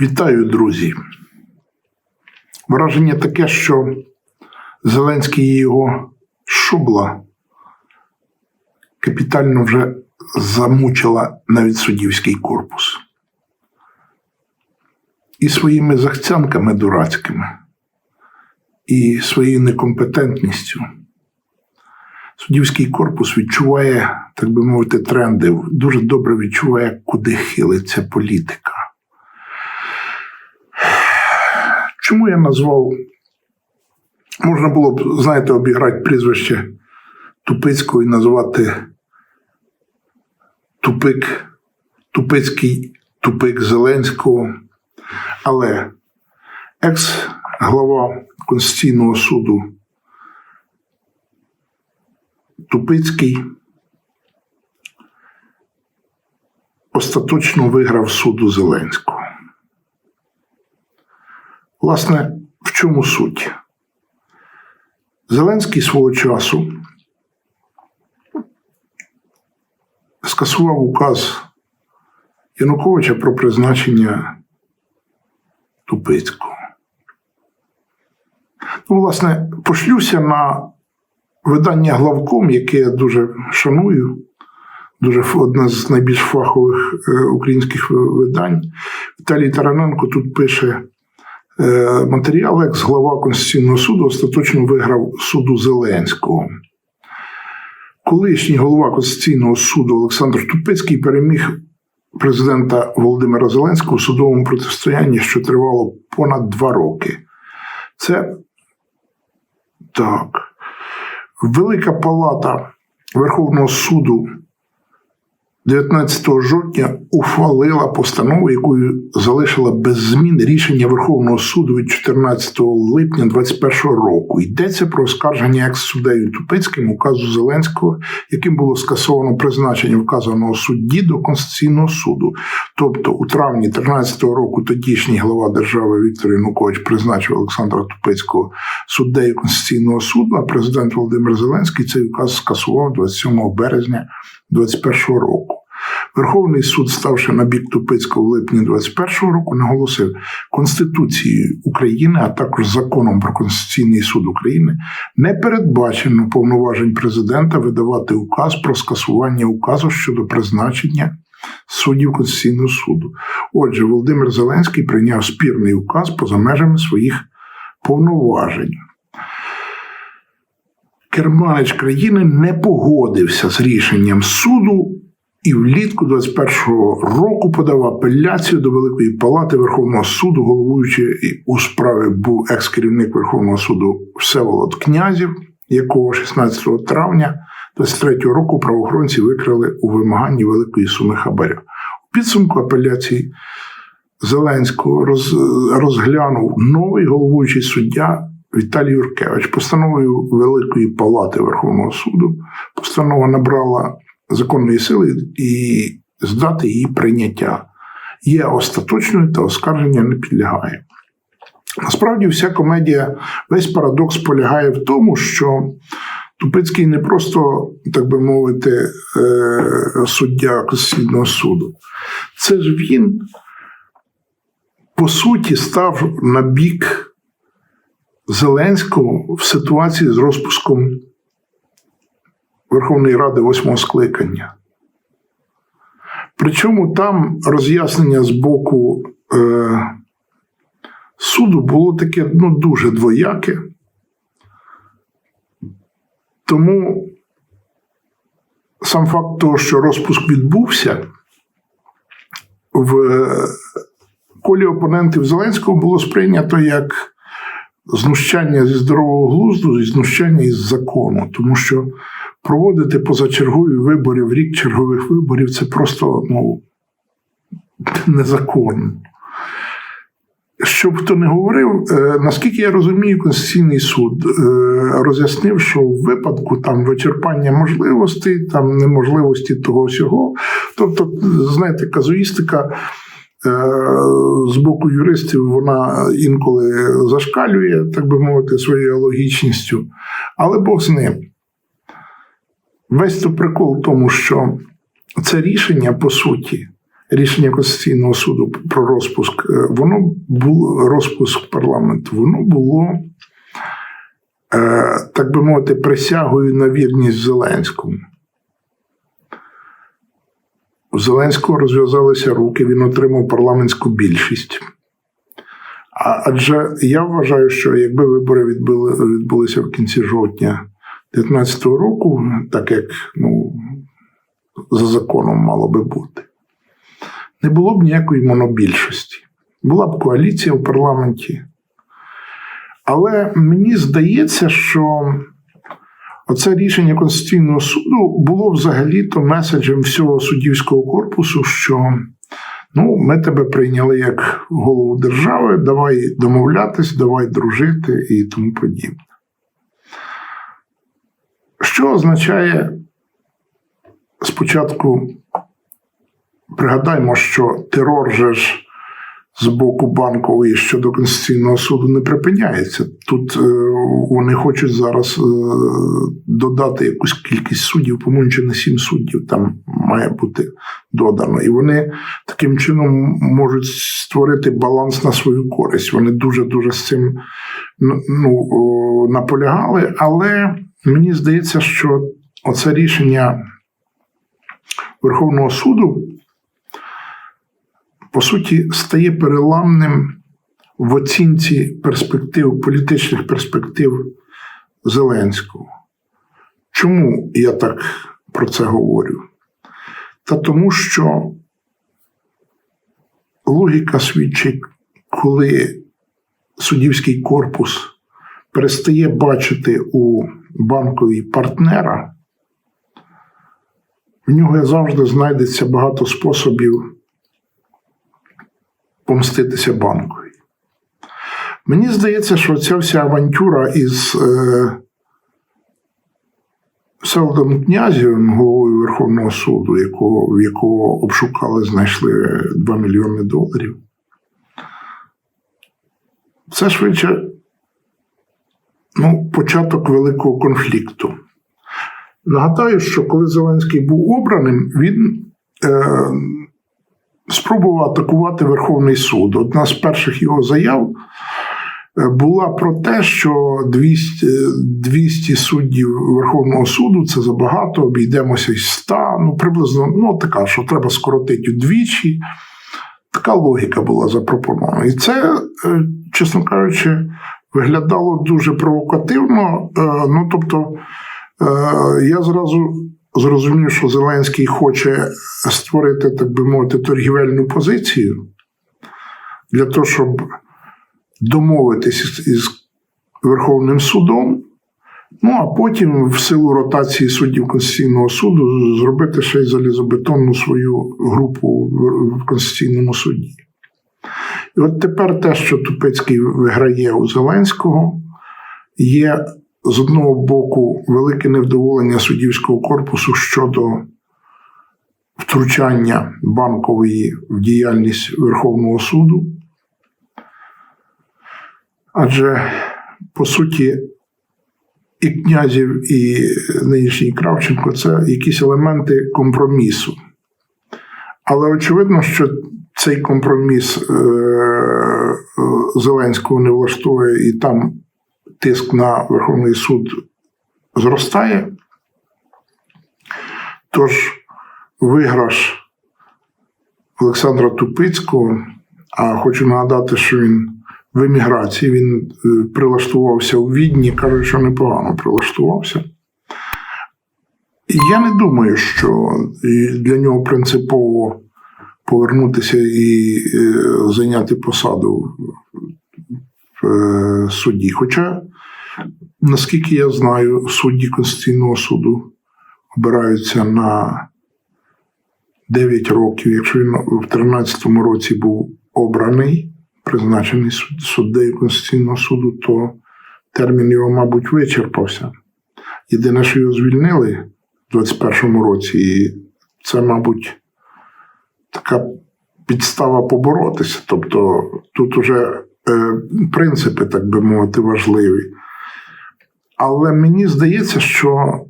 Вітаю, друзі. Враження таке, що Зеленський і його шубла капітально вже замучила навіть суддівський корпус. І своїми захцянками дурацькими, і своєю некомпетентністю. Суддівський корпус відчуває, так би мовити, тренди, дуже добре відчуває, куди хилиться політика. Чому я назвав? Можна було б, знаєте, обіграти прізвище Тупицького і назвати Тупик, Тупицький Тупик Зеленського. Але екс-глава Конституційного суду Тупицький остаточно виграв суду Зеленського. Власне, в чому суть? Зеленський свого часу скасував указ Януковича про призначення Тупицького. Ну, власне, пошлюся на видання главком, яке я дуже шаную, дуже одне з найбільш фахових е, українських видань. Віталій Тараненко тут пише. Е, матеріал, як глава Конституційного суду остаточно виграв суду Зеленського. Колишній голова Конституційного суду Олександр Тупицький переміг президента Володимира Зеленського у судовому протистоянні, що тривало понад два роки. Це так. Велика Палата Верховного суду 19 жовтня ухвалила постанову, якою залишила без змін рішення Верховного суду від 14 липня 2021 року. Йдеться про оскарження екс-суддею Тупицьким указу Зеленського, яким було скасовано призначення вказаного судді до Конституційного суду. Тобто, у травні 2013 року тодішній глава держави Віктор Янукович призначив Олександра Тупицького суддею Конституційного суду, а президент Володимир Зеленський цей указ скасував 27 березня 2021 року. Верховний суд, ставши на бік Тупицького в липні 2021 року, наголосив Конституцією України, а також законом про Конституційний суд України, не передбачено повноважень президента видавати указ про скасування указу щодо призначення суддів Конституційного суду. Отже, Володимир Зеленський прийняв спірний указ поза межами своїх повноважень. Керманич країни не погодився з рішенням суду і влітку 21-го року подав апеляцію до Великої Палати Верховного суду, головуючи у справі був екс-керівник Верховного суду Всеволод Князів, якого 16 травня 23-го року правоохоронці викрали у вимаганні великої суми хабаря. У підсумку апеляції Зеленського розглянув новий головуючий суддя. Віталій Юркевич постановою Великої Палати Верховного суду постанова набрала законної сили і здати її прийняття. Є остаточною та оскарження не підлягає. Насправді, вся комедія, весь парадокс полягає в тому, що Тупицький не просто, так би мовити, е, суддя Конституційного суду. Це ж він, по суті, став на бік Зеленського в ситуації з розпуском Верховної Ради восьмого скликання. Причому там роз'яснення з боку е, суду було таке ну, дуже двояке. Тому сам факт того, що розпуск відбувся, в колі опонентів Зеленського було сприйнято як знущання зі здорового глузду і знущання із закону, тому що проводити позачергові вибори в рік чергових виборів це просто ну, незаконно. Щоб хто не говорив, е, наскільки я розумію, Конституційний суд е, роз'яснив, що в випадку там вичерпання можливостей, там неможливості того всього. Тобто, знаєте, казуїстика з боку юристів вона інколи зашкалює, так би мовити, своєю логічністю, але Бог з ним. Весь то прикол в тому, що це рішення, по суті, рішення Конституційного суду про розпуск, е, воно було розпуск парламенту, воно було, е, так би мовити, присягою на вірність Зеленському. У Зеленського розв'язалися руки, він отримав парламентську більшість. Адже я вважаю, що якби вибори відбули, відбулися в кінці жовтня 2019 року, так як ну, за законом мало би бути, не було б ніякої монобільшості. Була б коаліція в парламенті. Але мені здається, що оце рішення Конституційного суду було взагалі-то меседжем всього суддівського корпусу, що ну, ми тебе прийняли як голову держави, давай домовлятись, давай дружити і тому подібне. Що означає спочатку пригадаймо, що терор же ж з боку банкової щодо Конституційного суду не припиняється. Тут е, вони хочуть зараз е, додати якусь кількість суддів, по-моєму, чи не сім суддів там має бути додано. І вони таким чином можуть створити баланс на свою користь. Вони дуже дуже з цим ну, ну, наполягали, але мені здається, що оце рішення Верховного суду по суті стає переламним в оцінці перспектив, політичних перспектив Зеленського. Чому я так про це говорю? Та тому, що логіка свідчить, коли суддівський корпус перестає бачити у банковій партнера, в нього завжди знайдеться багато способів помститися банкові. Мені здається, що ця вся авантюра із е, Селдом Князєвим, головою Верховного суду, якого, в якого обшукали, знайшли 2 мільйони доларів. Це швидше ну, початок великого конфлікту. Нагадаю, що коли Зеленський був обраним, він е, спробував атакувати Верховний суд. Одна з перших його заяв е, була про те, що 200, е, 200 суддів Верховного суду це забагато, обійдемося із 100, ну приблизно ну, така, що треба скоротити удвічі. Така логіка була запропонована. І це, е, чесно кажучи, виглядало дуже провокативно. Е, Ну, тобто, е, я зразу зрозумів, що Зеленський хоче створити, так би мовити, торгівельну позицію для того, щоб домовитися із- Верховним судом. Ну, а потім, в силу ротації суддів Конституційного суду, зробити ще й залізобетонну свою групу в- Конституційному суді. І от тепер те, що Тупецький виграє у Зеленського, є з одного боку велике невдоволення суддівського корпусу щодо втручання банкової в діяльність Верховного суду. Адже, по суті, і князів, і нинішній Кравченко це якісь елементи компромісу. Але очевидно, що цей компроміс е, е, Зеленського не влаштує, і там тиск на Верховний суд зростає. Тож виграш Олександра Тупицького, а хочу нагадати, що він в еміграції він е, прилаштувався у Відні, кажуть, що непогано прилаштувався. Я не думаю, що для нього принципово повернутися і е, зайняти посаду в е, суді. Хоча, наскільки я знаю, судді Конституційного суду обираються на 9 років. Якщо він в 2013 році був обраний, призначений суддею Конституційного суду, то термін його, мабуть, вичерпався. Єдине, що його звільнили в 2021 році, і це, мабуть, така підстава поборотися. Тобто тут уже е, принципи, так би мовити, важливі. Але мені здається, що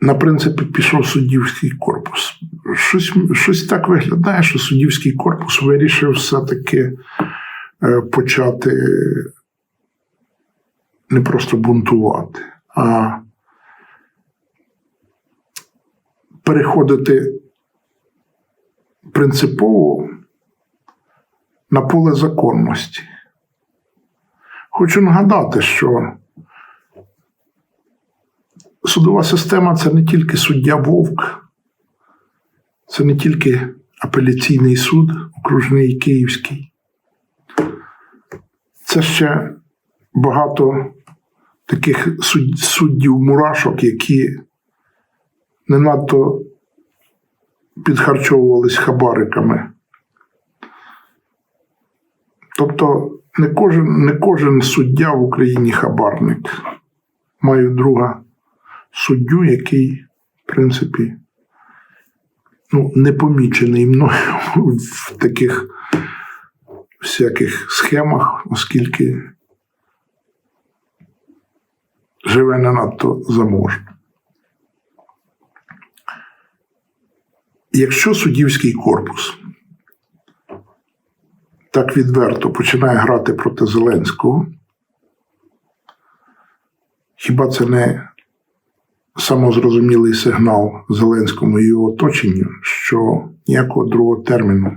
на принципі пішов суддівський корпус. щось, щось так виглядає, що суддівський корпус вирішив все-таки е, почати не просто бунтувати, а переходити принципово на поле законності. Хочу нагадати, що судова система це не тільки суддя Вовк, це не тільки апеляційний суд, окружний Київський. Це ще багато таких суддів-мурашок, які не надто підхарчовувались хабариками. Тобто не кожен, не кожен суддя в Україні хабарник. Маю друга суддю, який, в принципі, ну, не помічений мною в таких всяких схемах, оскільки живе не надто заможно. Якщо суддівський корпус так відверто починає грати проти Зеленського, хіба це не самозрозумілий сигнал Зеленському і його оточенню, що ніякого другого терміну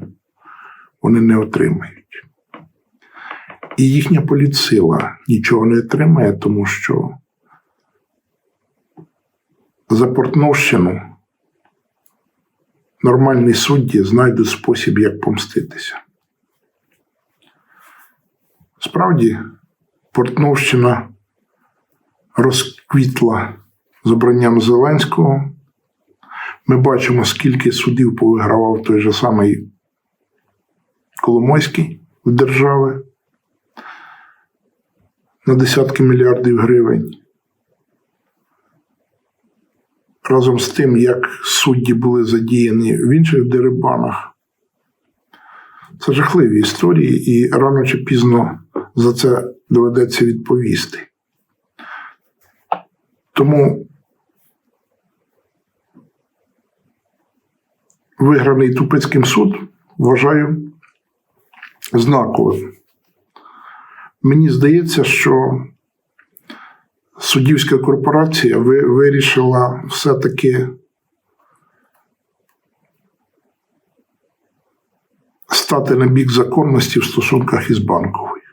вони не отримають. І їхня політсила нічого не отримає, тому що за Портновщину нормальні судді знайдуть спосіб, як помститися. Справді, Портновщина розквітла з обранням Зеленського. Ми бачимо, скільки судів повигравав той же самий Коломойський в держави на десятки мільярдів гривень. Разом з тим, як судді були задіяні в інших дерибанах. Це жахливі історії, і рано чи пізно за це доведеться відповісти. Тому виграний Тупицьким суд вважаю знаковим. Мені здається, що суддівська корпорація вирішила все-таки стати на бік законності в стосунках із банковою.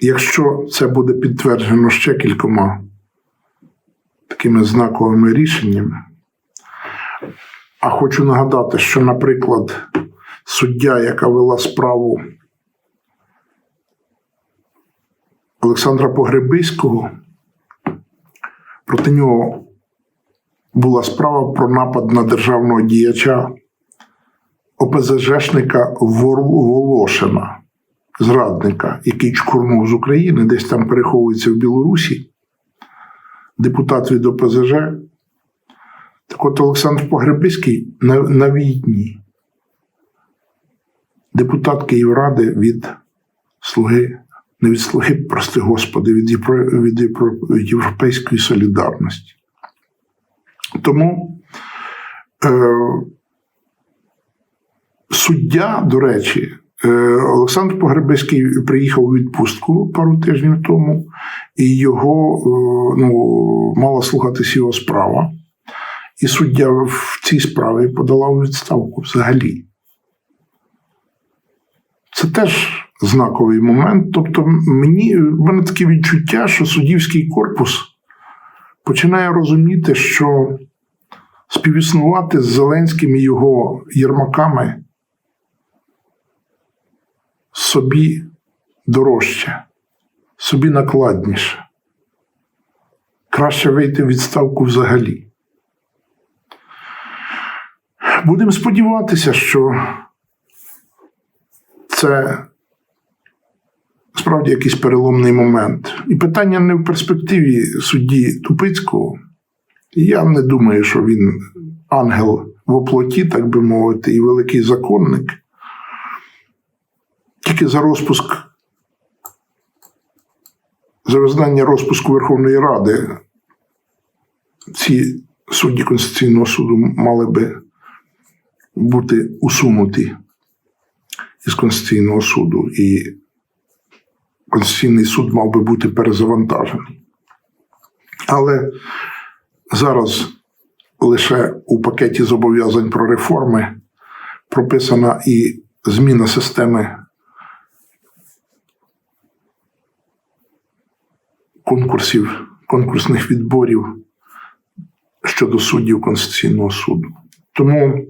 Якщо це буде підтверджено ще кількома такими знаковими рішеннями, а хочу нагадати, що, наприклад, суддя, яка вела справу Олександра Погребиського, проти нього була справа про напад на державного діяча ОПЗЖшника Волошина, зрадника, який чкурнув з України, десь там переховується в Білорусі, депутат від ОПЗЖ. Так от Олександр Погребиський на, війні. Депутат Київради від Слуги, не від Слуги, прости Господи, від, Євро- від Євро- Європейської солідарності. Тому е, суддя, до речі, Олександр Погребиський приїхав у відпустку пару тижнів тому, і його е, ну, мала слухатись його справа. І суддя в цій справі подала у відставку взагалі. Це теж знаковий момент. Тобто, мені в мене таке відчуття, що суддівський корпус починає розуміти, що співіснувати з Зеленським і його єрмаками собі дорожче, собі накладніше. Краще вийти в відставку взагалі. Будемо сподіватися, що це справді якийсь переломний момент. І питання не в перспективі судді Тупицького. Я не думаю, що він ангел в оплоті, так би мовити, і великий законник. Тільки за розпуск, за визнання розпуску Верховної Ради ці судді Конституційного суду мали би бути усунуті із Конституційного суду, і Конституційний суд мав би бути перезавантажений. Але зараз лише у пакеті зобов'язань про реформи прописана і зміна системи конкурсів, конкурсних відборів щодо суддів Конституційного суду. Тому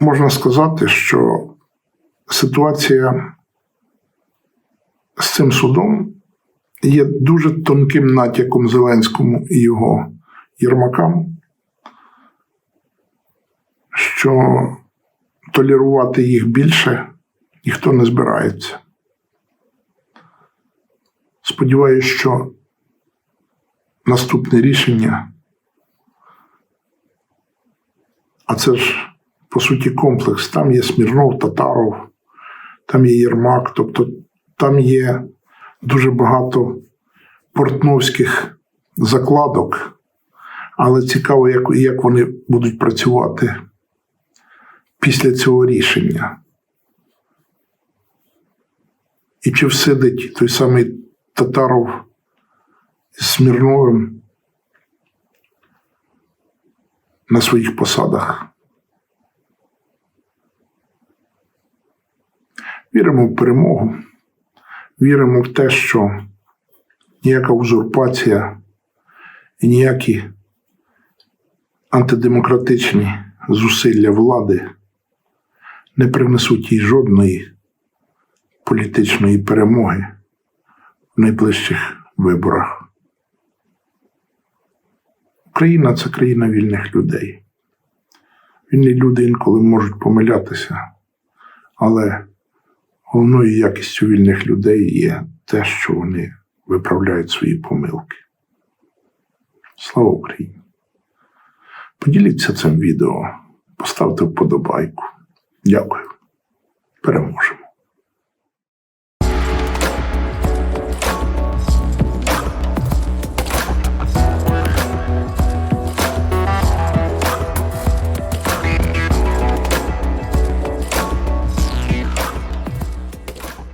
можна сказати, що ситуація з цим судом є дуже тонким натяком Зеленському і його Єрмакам, що толерувати їх більше ніхто не збирається. Сподіваюсь, що наступне рішення, а це ж по суті комплекс. Там є Смірнов, Татаров, там є Єрмак, тобто там є дуже багато портновських закладок, але цікаво, як, як вони будуть працювати після цього рішення. І чи всидить той самий Татаров з Смірновим на своїх посадах. Віримо в перемогу, віримо в те, що ніяка узурпація і ніякі антидемократичні зусилля влади не принесуть їй жодної політичної перемоги найближчих виборах. Україна це країна вільних людей. Вільні люди інколи можуть помилятися, але головною якістю вільних людей є те, що вони виправляють свої помилки. Слава Україні! Поділіться цим відео, поставте вподобайку. Дякую. Переможемо.